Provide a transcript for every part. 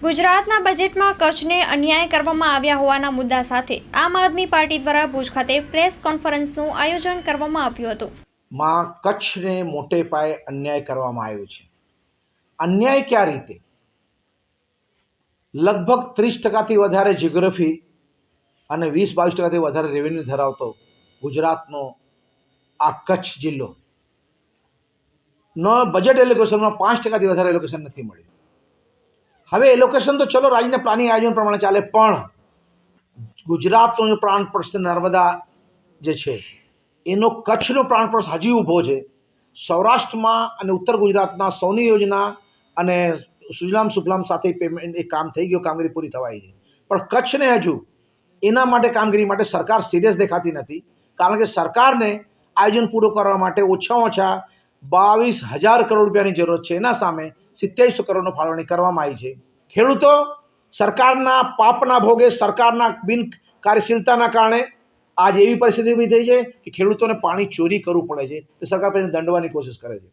ગુજરાતના બજેટમાં કચ્છને અન્યાય કરવામાં આવ્યા હોવાના મુદ્દા સાથે આમ આદમી પાર્ટી દ્વારા ભુજ ખાતે પ્રેસ કોન્ફરન્સનું આયોજન કરવામાં આવ્યું હતું. માં કચ્છને મોટે પાયે અન્યાય કરવામાં આવ્યો છે. અન્યાય ક્યાં રીતે? લગભગ ત્રીસ ટકાથી વધારે જ્યોગ્રફી અને વીસ બાવીસ ટકાથી વધારે રેવન્યુ ધરાવતો ગુજરાતનો આ કચ્છ જિલ્લો. નો બજેટ એલોકેશનમાં પાંચ ટકાથી વધારે એલોકેશન નથી મળ્યું. હવે એલોકેશન તો ચલો રાજ્યના પ્લાનિંગ આયોજન પ્રમાણે ચાલે, પણ ગુજરાતનો જે પ્રાણ પ્રશ્ન નર્મદા જે છે, એનો કચ્છનો પ્રાણ પ્રશ્ન હજી ઊભો છે. સૌરાષ્ટ્રમાં અને ઉત્તર ગુજરાતના સૌની યોજના અને સુજલામ સુફલામ સાથે પેમેન્ટ એ કામ થઈ ગયું, કામગીરી પૂરી થવાઈ છે. પણ કચ્છને હજુ એના માટે કામગીરી માટે સરકાર સિરિયસ દેખાતી નથી, કારણ કે સરકારને આયોજન પૂરું કરવા માટે ઓછામાં ઓછા બાવીસ હજાર કરોડ રૂપિયાની જરૂરત છે. એના સામે સિત્યાવીસો કરોડની ફાળવણી કરવામાં આવી છે. ખેડૂતો સરકારના પાપના ભોગે સરકારના બિન કાર્યશીલતાના કારણે આજ એવી પરિસ્થિતિ ઊભી થઈ છે કે ખેડૂતોને પાણી ચોરી કરવું પડે છે. તો સરકાર તેને દંડવાની કોશિશ કરે છે.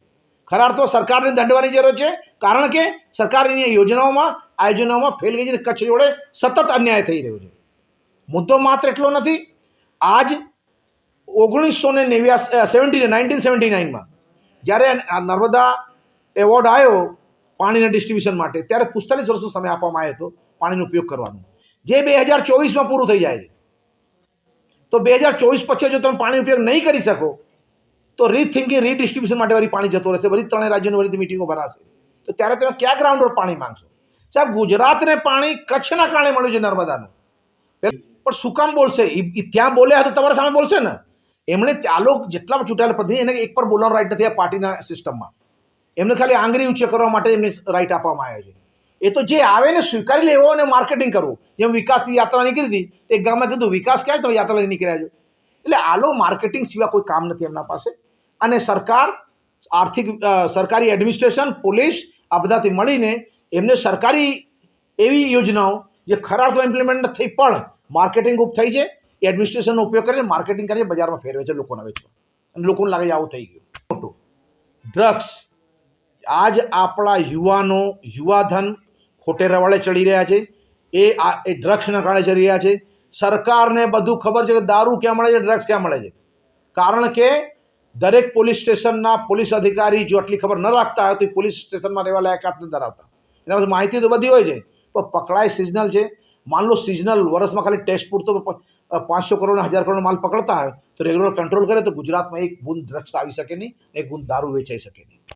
ખરા અર્થમાં સરકારને દંડવાની જરૂર છે કારણ કે સરકારની યોજનાઓમાં આયોજનોમાં ફેલ ગઈ છે કચ્છ જોડે સતત અન્યાય થઈ રહ્યો છે. મુદ્દો માત્ર એટલો નથી, આજ ઓગણીસો ને નેવ્યાસી સેવન્ટી નાઇન્ટીન સેવન્ટી નાઇનમાં જ્યારે નર્મદા એવોર્ડ આવ્યો પાણીના ડિસ્ટ્રીબ્યુશન માટે. ત્યારે પુસ્તાલીસ વર્ષનો સમય આપવામાં આવ્યો હતો પાણીનો ઉપયોગ કરવાનો. જે બે હજાર ચોવીસમાં પૂરું થઈ જાય છે. તો બે હજાર ચોવીસ પછી જો તમે પાણી ઉપયોગ નહીં કરી શકો, તો રીથિંકિંગ રીડિસ્ટ્રીબ્યુશન માટે વળી પાણી જતો રહેશે. વળી ત્રણેય રાજ્યોની વળી મિટિંગો ભરાશે. તો ત્યારે તમે ક્યાં ગ્રાઉન્ડ પર પાણી માંગશો? સાહેબ, ગુજરાતને પાણી કચ્છના કારણે મળ્યું છે નર્મદાનું. પણ શું કામ બોલશે? ત્યાં બોલ્યા તો તમારા સામે બોલશે ને? એમણે લોકો જેટલા ચૂંટાયેલા પ્રતિનિધિ, એને એક પર બોલવાનો રાઈટ નથી આ પાર્ટીના સિસ્ટમમાં એમને ખાલી આંગળી ઊંચે કરવા માટે એમને રાઈટ આપવામાં આવ્યો છે. એ તો જે આવે ને સ્વીકારી લેવો અને માર્કેટિંગ કરવું. જેમ વિકાસની યાત્રા નીકળી હતી એક ગામમાં કીધું, વિકાસ ક્યાં તમે યાત્રા લઈને નીકળ્યા છો? એટલે આલો માર્કેટિંગ સિવાય કોઈ કામ નથી એમના પાસે. અને સરકાર, આર્થિક સરકારી એડમિનિસ્ટ્રેશન પોલીસ, આ બધાથી મળીને એમને સરકારી એવી યોજનાઓ જે ખરા અર્થમાં ઇમ્પ્લિમેન્ટ થઈ પણ માર્કેટિંગ ઉપ થઈ છે. એ એડમિનિસ્ટ્રેશનનો ઉપયોગ કરીને માર્કેટિંગ કરીને બજારમાં ફેરવે છે લોકોને વેચવા. અને લોકોને લાગે આવું થઈ ગયું. ખોટું ડ્રગ્સ આજ આપણા યુવાનો, યુવાધન ખોટે રવાડે ચડી રહ્યા છે. એ આ, એ ડ્રગ્સના કારણે ચડી રહ્યા છે. સરકારને બધું ખબર છે કે દારૂ ક્યાં મળે છે ડ્રગ્સ ક્યાં મળે છે. કારણ કે દરેક પોલીસ સ્ટેશનના પોલીસ અધિકારી જો આટલી ખબર ન રાખતા હોય તો એ પોલીસ સ્ટેશનમાં રહેવા લાયકાત નથી ધરાવતા. એના પાસે માહિતી તો બધી હોય છે. પણ પકડાય સિઝનલ છે. માન લો સિઝનલ વર્ષમાં ખાલી ટેસ્ટ પૂરતો પાંચસો કરોડ હજાર કરોડ માલ પકડતા હોય તો રેગ્યુલર કંટ્રોલ કરે તો ગુજરાતમાં એક ગુંદ ડ્રગ્સ આવી શકે નહીં, એક ગુંદ દારૂ વેચાઈ શકે નહીં.